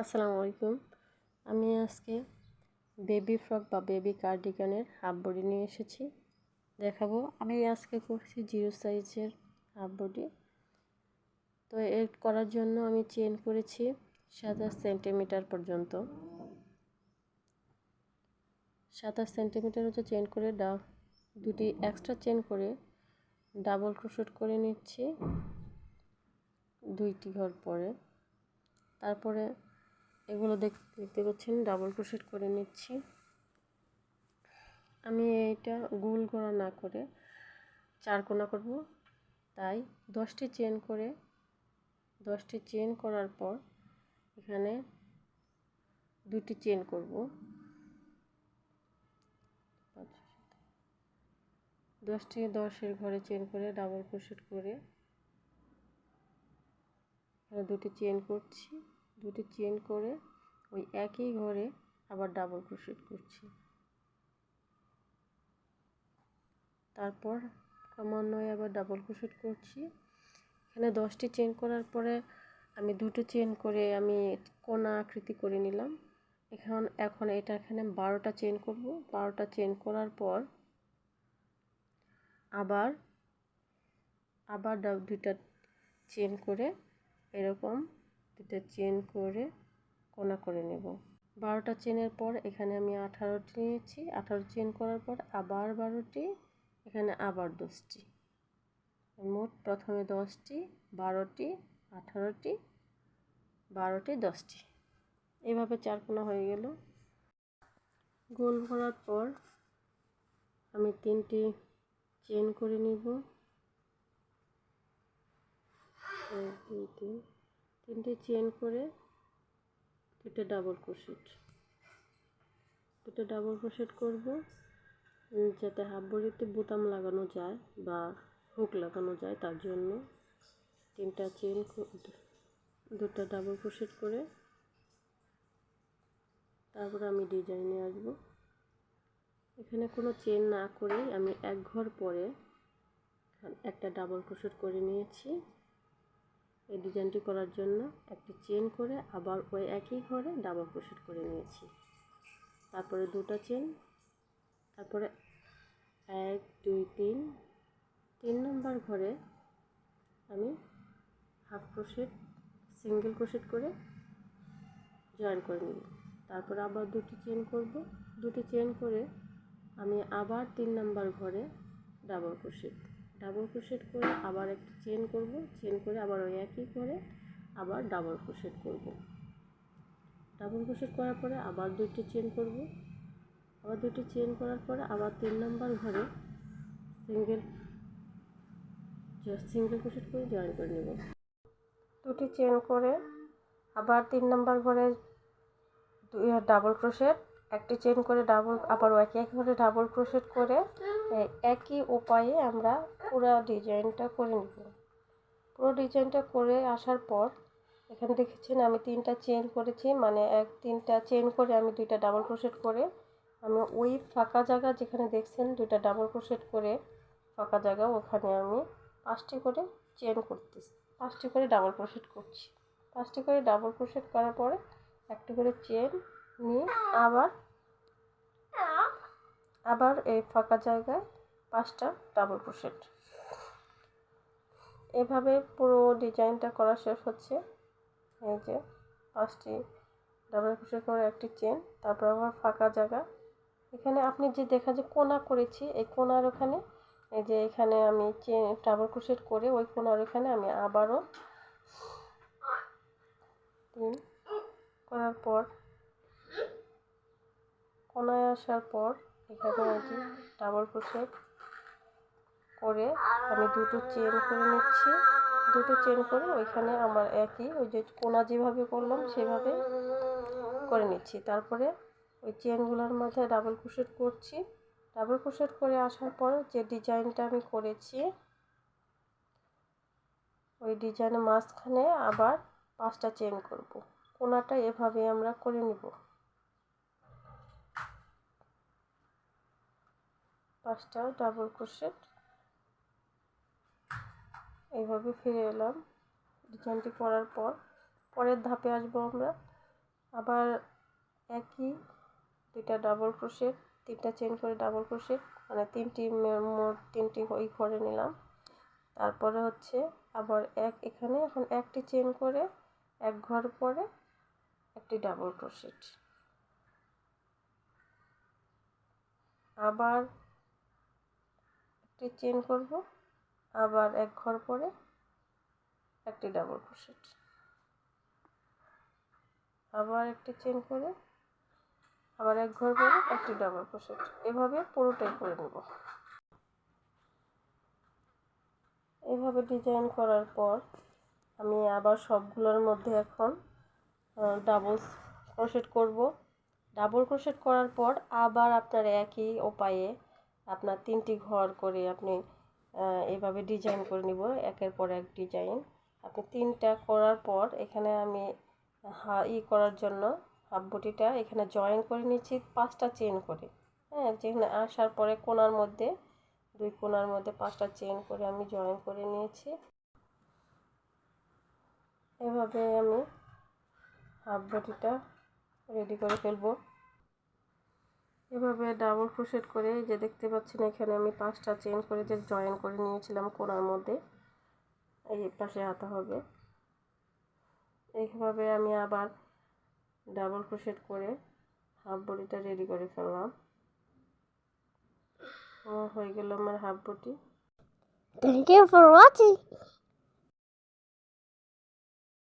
আসসালামু আলাইকুম। আমি আজকে বেবি ফ্রক বা বেবি কার্ডিগানের হাফ বডি নিয়ে এসেছি। দেখাবো, আমি আজকে করছি জিরো সাইজের হাফ বডি। তো এর করার জন্য আমি চেন করেছি সাতাশ সেন্টিমিটার পর্যন্ত। সাতাশ সেন্টিমিটার হচ্ছে চেন করে ডা, দুটি এক্সট্রা চেন করে ডাবল ক্রোশেট করে নিচ্ছি। দুইটি ঘর পরে। তারপরে এগুলো দেখতে পাচ্ছেন? ডাবল ক্রোশেট করে নিচ্ছি। আমি এইটা গোল করা না করে চার কোনা করব। তাই দশটি চেন করে, দশটি চেন করার পর এখানে দুটি চেন করব। দশটি দশের ঘরে চেন করে ডাবল ক্রোশেট করে দুটি চেন করছি। দুটি চেন করে ওই একই ঘরে আবার ডাবল ক্রোশেট করছি। তারপর ক্রমান্বয়ে আবার ডাবল ক্রোশেট করছি। এখানে দশটি চেন করার পরে আমি দুটো চেন করে আমি কোনা আকৃতি করে নিলাম। এখন এখন এটা এখানে বারোটা চেন করব। বারোটা চেন করার পর আবার আবার দুইটা চেন করে এরকম দুটো চেন করে কোনা করে নেব। বারোটা চেনের পর এখানে আমি আঠারোটি নিয়েছি আঠারো চেন করার পর আবার বারোটি, এখানে আবার দশটি। মোট প্রথমে দশটি, বারোটি, আঠারোটি, বারোটি, দশটি। এভাবে চার কোনা হয়ে গেল। গোল ভরার পর আমি তিনটি চেন করে নিব। এক, দুই, তিন। তিনটে চেন করে দুটো ডাবল ক্রোশেট দুটো ডাবল ক্রোশেট করব যাতে হাফ বড়িতে বোতাম লাগানো যায় বা হুক লাগানো যায়, তার জন্য তিনটা চেন দুটো ডাবল ক্রোশেট করে তারপরে আমি ডিজাইনে আসব। এখানে কোনো চেন না করেই আমি এক ঘর পরে একটা ডাবল ক্রোশেট করে নিয়েছি। এই ডিজাইনটি করার জন্য একটি চেন করে আবার ওই একই ঘরে ডাবল ক্রোশেট করে নিয়েছি। তারপরে দুটো চেন, তারপরে এক, দুই, তিন তিন নম্বর ঘরে আমি হাফ ক্রোশেট সিঙ্গেল ক্রোশেট করে জয়েন করে নিব তারপরে আবার দুটি চেন করব, দুটি চেন করে আমি আবার তিন নম্বর ঘরে ডাবল ক্রোশেট ডাবল ক্রোশেট করে আবার একটা চেন করব চেন করে আবার ওই একই করে আবার ডাবল ক্রোশেট করব। ডাবল ক্রোশেট করার পরে আবার দুইটি চেন করব। আবার দুটি চেন করার পরে আবার তিন নম্বর ঘরে সিঙ্গেল সিঙ্গেল ক্রোশেট করে জয়েন করে নেব। দুটি চেন করে আবার তিন নম্বর ঘরে ডাবল ক্রোশেট একটি চেন করে ডাবল আবার একই একইভাবে ডাবল ক্রোশেট করে একই উপায়ে আমরা পুরো ডিজাইনটা করে নেব। পুরো ডিজাইনটা করে আসার পর, এখানে দেখেছেন আমি তিনটা চেন করেছি মানে এক, তিনটা চেন করে আমি দুইটা ডাবল ক্রোশেট করে আমি ওই ফাঁকা জায়গা যেখানে দেখছেন দুইটা ডাবল ক্রোশেট করে ফাঁকা জায়গা ওখানে আমি পাঁচটি করে চেন করতেছি, পাঁচটি করে ডাবল ক্রোশেট করছি। পাঁচটি করে ডাবল ক্রোশেট করার পরে একটি করে চেন নিয়ে আবার আবার এই ফাঁকা জায়গায় পাঁচটা ডাবল ক্রোশেট এভাবে পুরো ডিজাইনটা করা শেষ হচ্ছে। এই যে পাঁচটি ডাবল ক্রোশেট করে একটি চেন তারপর আবার ফাঁকা জায়গা। এখানে আপনি যে দেখা যে কোনা করেছি, এই কোনার ওখানে, এই যে এখানে আমি চেন ডাবল ক্রোশেট করে ওই কোনার ওখানে আমি আবারও করার পর, কোনায় আসার পর এখানে যে ডাবল ক্রোশেট করে আমি দুটো চেন করে নিচ্ছি। দুটো চেন করে ওইখানে আমার একই, ওই যে কোনা যেভাবে করলাম সেভাবে করে নিচ্ছি। তারপরে ওই চেনগুলোর মধ্যে ডাবল ক্রোশেট করছি। ডাবল ক্রোশেট করে আসার পর যে ডিজাইনটা আমি করেছি, ওই ডিজাইনের মাঝখানে আবার পাঁচটা চেন করব। কোনাটা এভাবে আমরা করে নিব। পাঁচটা ডাবল ক্রোশেট এইভাবে ফিরে এলাম। ডিজাইনটি করার পর পরের ধাপে আসব আমরা। আবার একই দুইটা ডাবল ক্রোশেট তিনটা চেন করে ডাবল ক্রোশেট মানে তিনটি মোট তিনটি ওই করে নিলাম। তারপরে হচ্ছে আবার এক এখানে, এখন একটি চেন করে এক ঘর পরে একটি ডাবল ক্রোশেট আবার একটি চেন করব, আবার এক ঘর পরে একটি ডাবল ক্রোশেট। আবার একটি চেন করে, আবার এক ঘর পরে একটি ডাবল ক্রোশেট। এভাবে পুরোটাই করে নেব। এভাবে ডিজাইন করার পর আমি আবার সবগুলোর মধ্যে এখন ডাবল ক্রোশেট করব। ডাবল ক্রোশেট করার পর আবার আপনার একই উপায়ে আপনার তিনটি ঘর করে আপনি এভাবে ডিজাইন করে নিব, একের পর এক ডিজাইন আপনি তিনটা করার পর এখানে আমি হা, ই করার জন্য হাফ বটিটা এখানে জয়েন করে নিচ্ছি, পাঁচটা চেন করে। হ্যাঁ যেখানে আসার পরে কোনার মধ্যে, দুই কোনার মধ্যে পাঁচটা চেন করে আমি জয়েন করে নিয়েছি। এভাবে আমি হাফ বটিটা রেডি করে ফেলব। এভাবে ক্রোশেট করে এই যে দেখতে পাচ্ছেন এখানে আমি পাঁচটা চেন করে যে জয়েন করে নিয়েছিলাম কোনার মধ্যে, এই পাশে হাতা হবে। এইভাবে আমি আবার ডাবল ক্রোশেট করে হাফ বডিটা রেডি করে ফেললাম। হয়ে গেল আমার half body thank you for watching.